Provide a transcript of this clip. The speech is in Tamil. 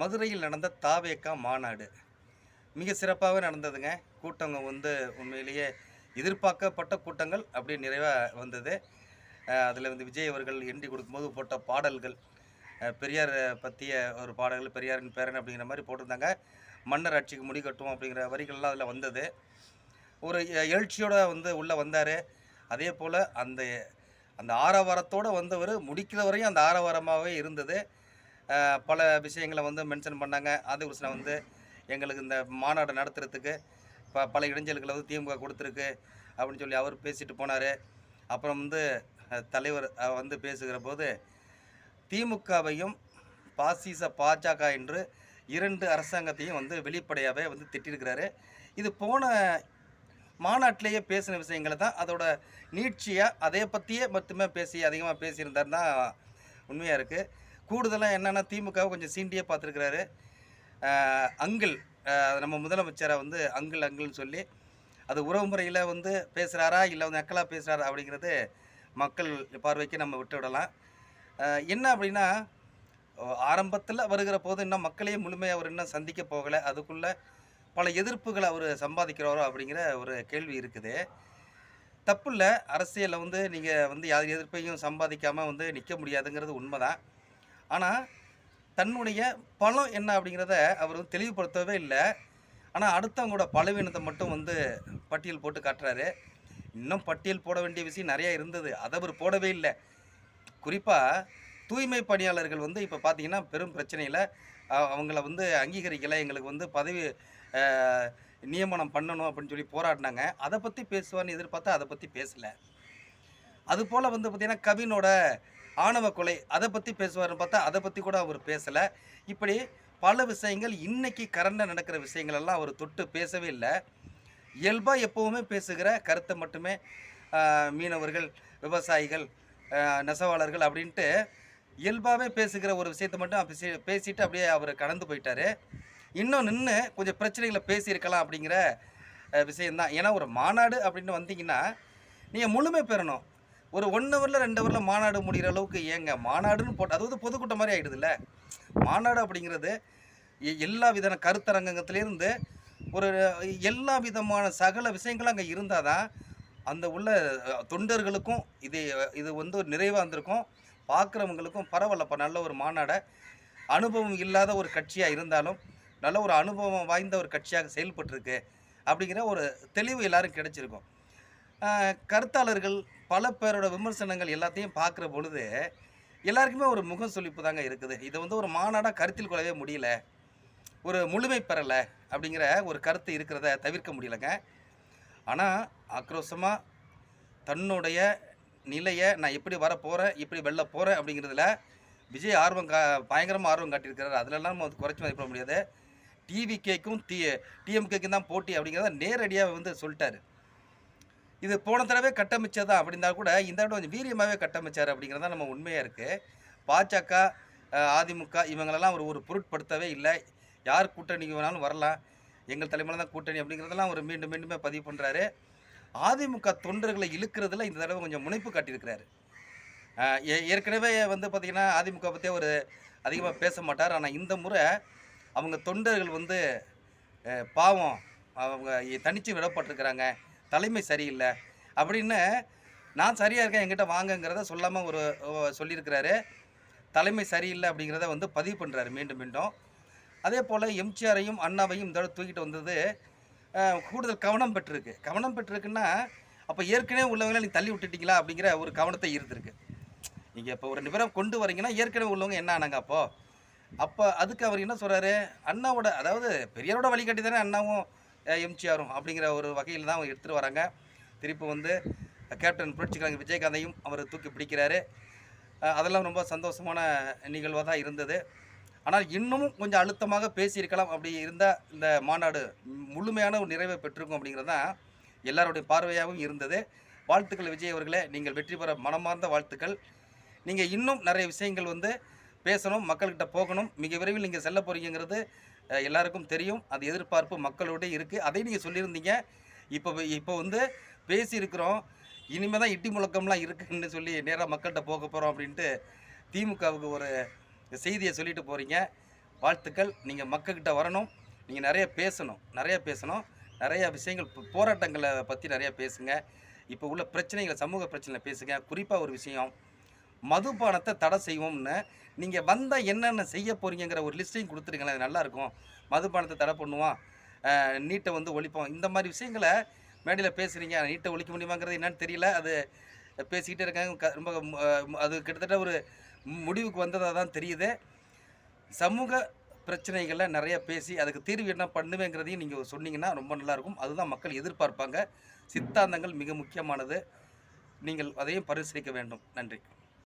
மதுரையில் நடந்த தாவேக்கா மாநாடு. மிக சிறப்பாகவே நடந்ததுங்க. கூட்டங்க வந்து உண்மையிலேயே எதிர்பார்க்கப்பட்ட கூட்டங்கள் அப்படி நிறைவாக வந்தது. அதில் வந்து விஜய் அவர்கள் எண்டி கொடுக்கும்போது போட்ட பாடல்கள் பெரியார் பற்றிய ஒரு பாடல்கள் பெரியாரின் பேரன் அப்படிங்கிற மாதிரி போட்டிருந்தாங்க. மன்னர் ஆட்சிக்கு முடி கட்டும் அப்படிங்கிற வரிகள்லாம் அதில் வந்தது. ஒரு எழுச்சியோடு வந்து உள்ளே வந்தார். அதே போல் அந்த அந்த ஆரவாரத்தோடு வந்தவர் முடிக்கிற வரையும் அந்த ஆரவாரமாகவே இருந்தது. பல விஷயங்களை வந்து மென்ஷன் பண்ணாங்க. ஆதிகிருஷ்ணன் வந்து எங்களுக்கு இந்த மாநாடு நடத்துறதுக்கு ப பல இடைஞ்சல்களை வந்து திமுக கொடுத்துருக்கு அப்படின்னு சொல்லி அவர் பேசிட்டு போனார். அப்புறம் வந்து தலைவர் வந்து பேசுகிற போது திமுகவையும் பாசிச பாஜக என்று இரண்டு அரசாங்கத்தையும் வந்து வெளிப்படையாகவே வந்து திட்டிருக்கிறாரு. இது போன மாநாட்டிலேயே பேசின விஷயங்களை தான் அதோட நீட்சியாக அதை பற்றியே மட்டுமே பேசி அதிகமாக பேசியிருந்தாருன்னா உண்மையாக இருக்குது கூடுதலாக என்னென்னா திமுக கொஞ்சம் சீண்டியே பார்த்துருக்கிறாரு. அங்கிள் நம்ம முதலமைச்சரை வந்து அங்கிள் அங்கிள்னு சொல்லி அது உறவு முறையில் வந்து பேசுகிறாரா இல்லை வந்து நக்கலாக பேசுகிறாரா அப்படிங்கிறது மக்கள் பார்வைக்கு நம்ம விட்டு விடலாம். என்ன அப்படின்னா ஆரம்பத்தில் வருகிற போது இன்னும் மக்களையே முழுமையாக அவர் இன்னும் சந்திக்க போகலை. அதுக்குள்ளே பல எதிர்ப்புகளை அவர் சம்பாதிக்கிறாரோ அப்படிங்கிற ஒரு கேள்வி இருக்குது. தப்பு இல்லை அரசியலில் வந்து நீங்கள் வந்து யார் எதிர்ப்பையும் சம்பாதிக்காமல் வந்து நிற்க முடியாதுங்கிறது உண்மைதான். ஆனால் தன்னுடைய பலம் என்ன அப்படிங்கிறத அவர் வந்து தெளிவுபடுத்தவே இல்லை. ஆனால் அடுத்தவங்களோட பலவீனத்தை மட்டும் வந்து பட்டியல் போட்டு காட்டுறாரு. இன்னும் பட்டியல் போட வேண்டிய விஷயம் நிறையா இருந்தது. அதை அவர் போடவே இல்லை. குறிப்பாக தூய்மை பணியாளர்கள் வந்து இப்போ பார்த்தீங்கன்னா பெரும் பிரச்சனையில் அவங்கள வந்து அங்கீகரிக்கலை. எங்களுக்கு வந்து பதவி நியமனம் பண்ணணும் அப்படின்னு சொல்லி போராடினாங்க. அதை பற்றி பேசுவான்னு எதிர்பார்த்தா அதை பற்றி பேசலை. அதுபோல் வந்து பார்த்திங்கன்னா கவினோட ஆணவ கொலை அதை பற்றி பேசுவார்னு பார்த்தா அதை பற்றி கூட அவர் பேசலை. இப்படி பல விஷயங்கள் இன்னைக்கு கரண்டில் நடக்கிற விஷயங்கள் எல்லாம் அவர் தொட்டு பேசவே இல்லை. இயல்பாக எப்போவுமே பேசுகிற கருத்தை மட்டுமே மீனவர்கள் விவசாயிகள் நெசவாளர்கள் அப்படின்ட்டு இயல்பாகவே பேசுகிற ஒரு விஷயத்தை மட்டும் பேசி பேசிட்டு அப்படியே அவர் கடந்து போயிட்டார். இன்னும் நின்று கொஞ்சம் பிரச்சனைகளை பேசியிருக்கலாம் அப்படிங்கிற விஷயந்தான் ஏன்னா ஒரு மாநாடு அப்படின்னு வந்தீங்கன்னா நீங்கள் முழுமை பெறணும். ஒரு ஒன் ஹவரில் ரெண்டு ஹவரில் மாநாடு முடிகிற அளவுக்கு ஏங்க? மாநாடுன்னு போட்டு அது வந்து பொதுக்கூட்டம் மாதிரி ஆகிடுதுல்ல மாநாடு அப்படிங்கிறது எ- எல்லா விதமான கருத்தரங்கத்திலேருந்து ஒரு எல்லா விதமான சகல விஷயங்களும் அங்கே இருந்தால் தான் அந்த உள்ள தொண்டர்களுக்கும் இது இது வந்து ஒரு நிறைவாக இருந்திருக்கும். பார்க்குறவங்களுக்கும் பரவாயில்லப்பா நல்ல ஒரு மாநாடை. அனுபவம் இல்லாத ஒரு கட்சியாக இருந்தாலும் நல்ல ஒரு அனுபவம் வாய்ந்த ஒரு கட்சியாக செயல்பட்டிருக்கு அப்படிங்கிற ஒரு தெளிவு எல்லாரும் கிடச்சிருக்கும். கருத்தாளர்கள் பல பேரோட விமர்சனங்கள் எல்லாத்தையும் பார்க்குற பொழுது எல்லாருக்குமே ஒரு முகம் சொல்லிப்பு தாங்க இருக்குது. இதை வந்து ஒரு மாநாடாக கருத்தில் கொள்ளவே முடியல. ஒரு முழுமை பெறலை அப்படிங்கிற ஒரு கருத்து இருக்கிறத தவிர்க்க முடியலங்க. ஆனால் ஆக்ரோஷமாக தன்னுடைய நிலையை நான் எப்படி வர போகிறேன் எப்படி வெளில போகிறேன் அப்படிங்கிறதுல விஜய் ஆர்வம் கா பயங்கரமாக ஆர்வம் காட்டியிருக்கிறார். அதிலெல்லாம் நம்ம வந்து குறைச்சி மதிப்பிட முடியாது. டிவிகேக்கும் டி டிஎம்கேக்கும் தான் போட்டி அப்படிங்கிறத நேரடியாக வந்து சொல்லிட்டாரு. இது போன தடவை கட்டமைச்சதா அப்படின்னா கூட இந்த தடவை கொஞ்சம் வீரியமாகவே கட்டமைச்சார் அப்படிங்கிறது தான் நம்ம உண்மையாக இருக்குது பாஜக அதிமுக இவங்களெல்லாம் ஒரு ஒரு பொருட்படுத்தவே இல்லை. யார் கூட்டணிக்கு வேணாலும் வரலாம். எங்கள் தலைமையில் தான் கூட்டணி அப்படிங்கிறதெல்லாம் அவர் மீண்டும் மீண்டுமே பதிவு பண்ணுறாரு அதிமுக தொண்டர்களை இழுக்கிறதுல இந்த தடவை கொஞ்சம் முனைப்பு காட்டியிருக்கிறாரு. ஏ- ஏற்கனவே வந்து பார்த்திங்கன்னா அதிமுக பற்றி ஒரு அதிகமாக பேச மாட்டார். ஆனால் இந்த முறை அவங்க தொண்டர்கள் வந்து பாவம் அவங்க தனித்து விடப்பட்டிருக்கிறாங்க. தலைமை சரியில்லை. அப்படின்னு நான் சரியாக இருக்கேன் என்கிட்ட வாங்கங்கிறத சொல்லாமல் ஒரு சொல்லியிருக்கிறாரு. தலைமை சரியில்லை அப்படிங்கிறத வந்து பதிவு பண்ணுறாரு மீண்டும் மீண்டும். அதே போல் எம்ஜிஆரையும் அண்ணாவையும் இந்த தூக்கிட்டு வந்தது கூடுதல் கவனம் பெற்றிருக்கு. கவனம் பெற்றிருக்குன்னா அப்போ ஏற்கனவே உள்ளவங்களை நீங்கள் தள்ளி விட்டுட்டீங்களா அப்படிங்கிற ஒரு கவனத்தை ஈர்த்திருக்கு. நீங்கள் இப்போ ஒரு நிபரம் கொண்டு வரீங்கன்னா ஏற்கனவே உள்ளவங்க என்ன ஆனாங்க அப்போது அப்போ அதுக்கு அவர் என்ன சொல்கிறாரு அண்ணாவோட அதாவது பெரியாரோட வழிகாட்டி தானே அண்ணாவும் எம்ஜிஆரும் அப்படிங்கிற ஒரு வகையில் தான் அவங்க எடுத்துகிட்டு வராங்க. திருப்பி வந்து கேப்டன் புரட்சிக்கலைஞர் விஜயகாந்தையும் அவர் தூக்கி பிடிக்கிறாரு. அதெல்லாம் ரொம்ப சந்தோஷமான நிகழ்வாக தான் இருந்தது. ஆனால் இன்னமும் கொஞ்சம் அழுத்தமாக பேசியிருக்கலாம். அப்படி இருந்தால் இந்த மாநாடு முழுமையான ஒரு நிறைவை பெற்றிருக்கும் அப்படிங்கிறது தான் எல்லாருடைய பார்வையாகவும் இருந்தது. வாழ்த்துக்கள் விஜய் அவர்களே. நீங்கள் வெற்றி பெற மனமார்ந்த வாழ்த்துக்கள். நீங்கள் இன்னும் நிறைய விஷயங்கள் வந்து பேசணும் மக்கள்கிட்ட போகணும். மிக விரைவில் நீங்கள் செல்ல போகிறீங்கிறது எல்லாருக்கும் தெரியும். அது எதிர்பார்ப்பு மக்களோட இருக்குது அதை நீங்கள் சொல்லியிருந்தீங்க. இப்போ இப்போ வந்து பேசியிருக்கிறோம். இனிமேல் தான் இட்டி முழக்கம்லாம் இருக்குன்னு சொல்லி நேராக மக்கள்கிட்ட போக போகிறோம் அப்படின்ட்டு திமுகவுக்கு ஒரு செய்தியை சொல்லிட்டு போகிறீங்க வாழ்த்துக்கள். நீங்கள் மக்கள்கிட்ட வரணும். நீங்கள் நிறைய பேசணும். நிறைய பேசணும். நிறையா விஷயங்கள் போராட்டங்களை பற்றி நிறையா பேசுங்க. இப்போ உள்ள பிரச்சனைகளை சமூக பிரச்சனை பேசுங்க. குறிப்பாக ஒரு விஷயம். மதுபானத்தை தடை செய்வோம்னு நீங்கள் வந்தால் என்னென்ன செய்ய போகிறீங்கிற ஒரு லிஸ்ட்டையும் கொடுத்துருங்களேன். அது நல்லாயிருக்கும் மதுபானத்தை தடை பண்ணுவோம் நீட்டை வந்து ஒழிப்போம் இந்த மாதிரி விஷயங்களை மேடையில் பேசுகிறீங்க நீட்டை ஒழிக்க முடியுமாங்கிறது என்னன்னு தெரியல. அது பேசிக்கிட்டே இருக்காங்க. க- ரொம்ப அது கிட்டத்தட்ட ஒரு முடிவுக்கு வந்ததாக தான் தெரியுது. சமூக பிரச்சனைகளை நிறைய பேசி அதுக்கு தீர்வு என்ன பண்ணுவேங்கிறதையும் நீங்கள் சொன்னீங்கன்னா ரொம்ப நல்லாயிருக்கும் அதுதான் மக்கள் எதிர்பார்ப்பாங்க. சித்தாந்தங்கள் மிக முக்கியமானது. நீங்கள் அதையும் பரிசீலிக்க வேண்டும். நன்றி.